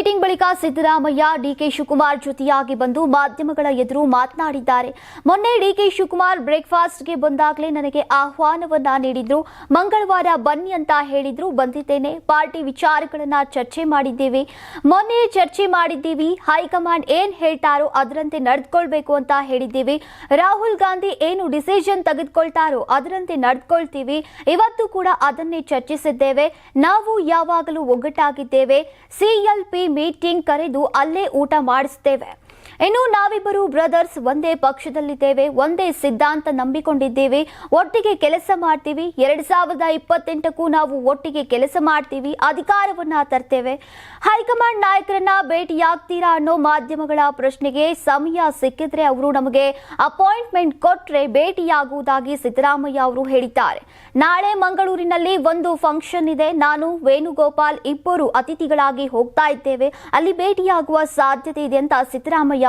Meeting ಬಳಿಕ Siddaramaiah, DK Shivakumar ಜೊತೆಯಾಗಿ ಬಂದು ಮಾಧ್ಯಮಗಳ ಎದುರು ಮಾತನಾಡಿದ್ದಾರೆ. ಮೊನ್ನೆ ಡಿಕೆ ಶಿವಕುಮಾರ್ ಬ್ರೇಕ್ಫಾಸ್ಟ್ಗೆ ಬಂದಾಗಲೇ ನನಗೆ ಆಹ್ವಾನವನ್ನ ನೀಡಿದ್ರು. ಮಂಗಳವಾರ ಬನ್ನಿ ಅಂತ ಹೇಳಿದ್ರು. ಬಂದಿದ್ದೇನೆ. ಪಾರ್ಟಿ ವಿಚಾರಗಳನ್ನ ಚರ್ಚೆ ಮಾಡಿದ್ದೇವೆ. ಮೊನ್ನೆ ಚರ್ಚೆ ಮಾಡಿದ್ದೀವಿ. ಹೈಕಮಾಂಡ್ ಏನ್ ಹೇಳ್ತಾರೋ ಅದರಂತೆ ನಡೆದುಕೊಳ್ಬೇಕು ಅಂತ ಹೇಳಿದ್ದೀವಿ. ರಾಹುಲ್ ಗಾಂಧಿ ಏನು ಡಿಸಿಷನ್ ತೆಗೆದುಕೊಳ್ತಾರೋ ಅದರಂತೆ ನಡೆದುಕೊಳ್ತೀವಿ. ಇವತ್ತು ಕೂಡ ಅದನ್ನೇ ಚರ್ಚಿಸಿದ್ದೇವೆ. ನಾವು ಯಾವಾಗಲೂ ಒಗ್ಗಟ್ಟಾಗಿದ್ದೇವೆ. ಸಿಎಲ್ಪಿ ಮೀಟಿಂಗ್ ಕರೆದು ಅಲ್ಲೇ ಊಟ ಮಾಡಿಸ್ತೇವೆ. ಇನ್ನು ನಾವಿಬ್ಬರು ಬ್ರದರ್ಸ್ ಒಂದೇ ಪಕ್ಷದಲ್ಲಿದ್ದೇವೆ, ಒಂದೇ ಸಿದ್ಧಾಂತ ನಂಬಿಕೊಂಡಿದ್ದೇವೆ. ಒಟ್ಟಿಗೆ ಕೆಲಸ ಮಾಡ್ತೀವಿ. ಎರಡ್ ಸಾವಿರದ ಇಪ್ಪತ್ತೆಂಟಕ್ಕೂ ನಾವು ಒಟ್ಟಿಗೆ ಕೆಲಸ ಮಾಡ್ತೀವಿ. ಅಧಿಕಾರವನ್ನ ತರ್ತೇವೆ. ಹೈಕಮಾಂಡ್ ನಾಯಕರನ್ನ ಭೇಟಿಯಾಗ್ತೀರಾ ಅನ್ನೋ ಮಾಧ್ಯಮಗಳ ಪ್ರಶ್ನೆಗೆ ಸಮಯ ಸಿಕ್ಕಿದ್ರೆ ಅವರು ನಮಗೆ ಅಪಾಯಿಂಟ್ಮೆಂಟ್ ಕೊಟ್ರೆ ಭೇಟಿಯಾಗುವುದಾಗಿ ಸಿದ್ದರಾಮಯ್ಯ ಅವರು ಹೇಳಿದ್ದಾರೆ. ನಾಳೆ ಮಂಗಳೂರಿನಲ್ಲಿ ಒಂದು ಫಂಕ್ಷನ್ ಇದೆ. ನಾನು, ವೇಣುಗೋಪಾಲ್ ಇಬ್ಬರು ಅತಿಥಿಗಳಾಗಿ ಹೋಗ್ತಾ ಇದ್ದೇವೆ. ಅಲ್ಲಿ ಭೇಟಿಯಾಗುವ ಸಾಧ್ಯತೆ ಇದೆ ಅಂತ ಸಿದ್ದರಾಮಯ್ಯ